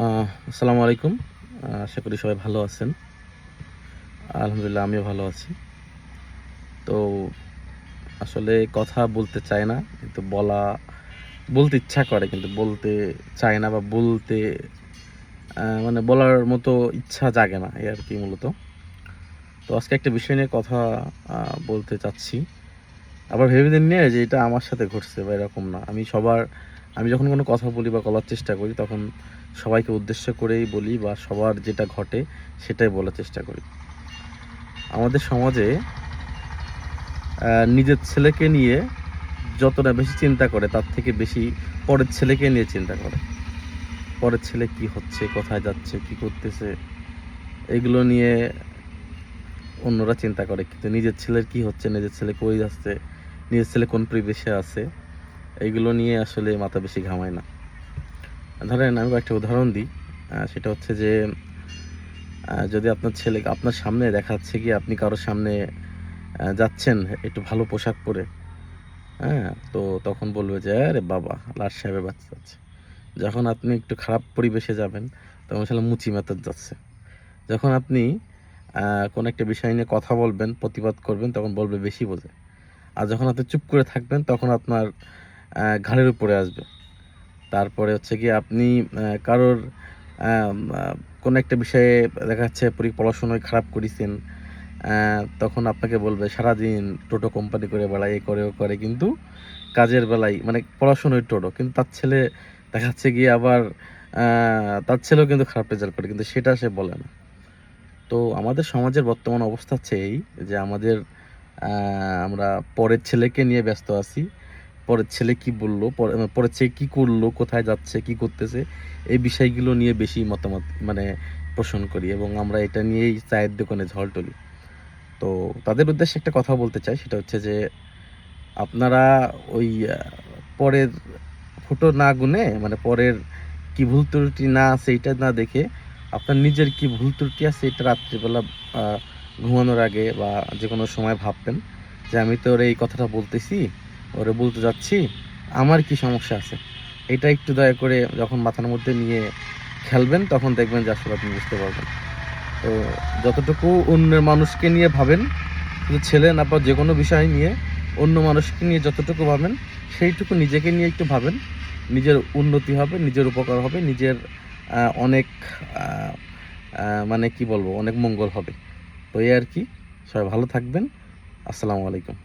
আসসালামু আলাইকুম। আশা করি সবাই ভালো আছেন। আলহামদুলিল্লাহ, আমিও ভালো আছি। তো আসলে কথা বলতে চায় না, কিন্তু বলা, বলতে ইচ্ছা করে, কিন্তু বলতে চায় না বা বলতে মানে বলার মতো ইচ্ছা জাগে না, এই আর কি মূলত। তো আজকে একটা বিষয় নিয়ে কথা বলতে চাচ্ছি। আবার ভেবে দিন নিয়ে যে এটা আমার সাথে ঘটছে বা এরকম না। আমি সবার আমি যখন কোনো কথা বলি বা বলার চেষ্টা করি, তখন সবাইকে উদ্দেশ্য করেই বলি বা সবার যেটা ঘটে সেটাই বলার চেষ্টা করি। আমাদের সমাজে নিজের ছেলেকে নিয়ে যতটা বেশি চিন্তা করে, তার থেকে বেশি পরের ছেলেকে নিয়ে চিন্তা করে। পরের ছেলে কি হচ্ছে, কোথায় যাচ্ছে, কি করতেছে, এগুলো নিয়ে অন্যরা চিন্তা করে। কিন্তু নিজের ছেলের কি হচ্ছে, নিজের ছেলে কই যাচ্ছে, নিজের ছেলে কোন পরিবেশে আছে এইগুলো নিয়ে আসলে মাথা বেশি ঘামায় না। ধরেন আমি একটা উদাহরণ দিই। সেটা হচ্ছে যে যদি আপনার ছেলে আপনার সামনে দেখা যাচ্ছে কি আপনি কারোর সামনে যাচ্ছেন একটু ভালো পোশাক পরে হ্যাঁ তো তখন বলবে যে, আরে বাবা, লাট সাহেবের বাচ্চা যাচ্ছে। যখন আপনি একটু খারাপ পরিবেশে যাবেন, তখন সেটা মুচি মেতার যাচ্ছে। যখন আপনি কোনো একটা বিষয় নিয়ে কথা বলবেন, প্রতিবাদ করবেন, তখন বলবে বেশি বোঝে। আর যখন আপনি চুপ করে থাকবেন, তখন আপনার ঘাড়ের উপরে আসবে। তারপরে হচ্ছে কি আপনি কারোর কোনো একটা বিষয়ে দেখা যাচ্ছে পড়াশোনায় খারাপ করেছেন তখন আপনাকে বলবে, সারাদিন টোটো কোম্পানি করে বেড়ায়, এ করে, ও করে। কিন্তু কাজের বেলায় মানে পড়াশোনায় টোটো, কিন্তু তার ছেলে দেখা যাচ্ছে গিয়ে আবার তার ছেলেও কিন্তু খারাপ রেজাল্ট করে, কিন্তু সেটা সে বলে না। তো আমাদের সমাজের বর্তমান অবস্থা হচ্ছে এই যে আমাদের আমরা পরের ছেলেকে নিয়ে ব্যস্ত আছি। পরের ছেলে কি বলল, পরে- পরের ছেলে কি করল, কোথায় যাচ্ছে, কি করতেছে, এই বিষয়গুলো নিয়ে বেশি মতামত মানে পোষণ করি এবং আমরা এটা নিয়েই চায়ের দোকানে ঝড় তুলি। তো তাদের উদ্দেশ্যে একটা কথা বলতে চাই, সেটা হচ্ছে যে আপনারা ওই পরের ফুটো না গুনে মানে পরের কি ভুল ত্রুটি না আছে এটা না দেখে আপনার নিজের কি ভুল ত্রুটি আছে এটা রাত্রিবেলা ঘুমানোর আগে বা যে কোনো সময় ভাববেন যে আমি তো এই কথাটা বলতেছি ওরে বলতে যাচ্ছি, আমার কি সমস্যা আছে? এটা একটু দয়া করে যখন মাথার মধ্যে নিয়ে খেলবেন, তখন দেখবেন যে আসলে আপনি বুঝতে পারবেন। তো যতটুকু অন্যের মানুষকে নিয়ে ভাবেন, শুধু ছেলে না বা যে কোনো বিষয় নিয়ে, অন্য মানুষকে নিয়ে যতটুকু ভাবেন, সেইটুকু নিজেকে নিয়ে একটু ভাবেন। নিজের উন্নতি হবে, নিজের উপকার হবে, নিজের অনেক মানে কি বলব, অনেক মঙ্গল হবে। তো এই আর কি, সবাই ভালো থাকবেন। আসসালামু আলাইকুম।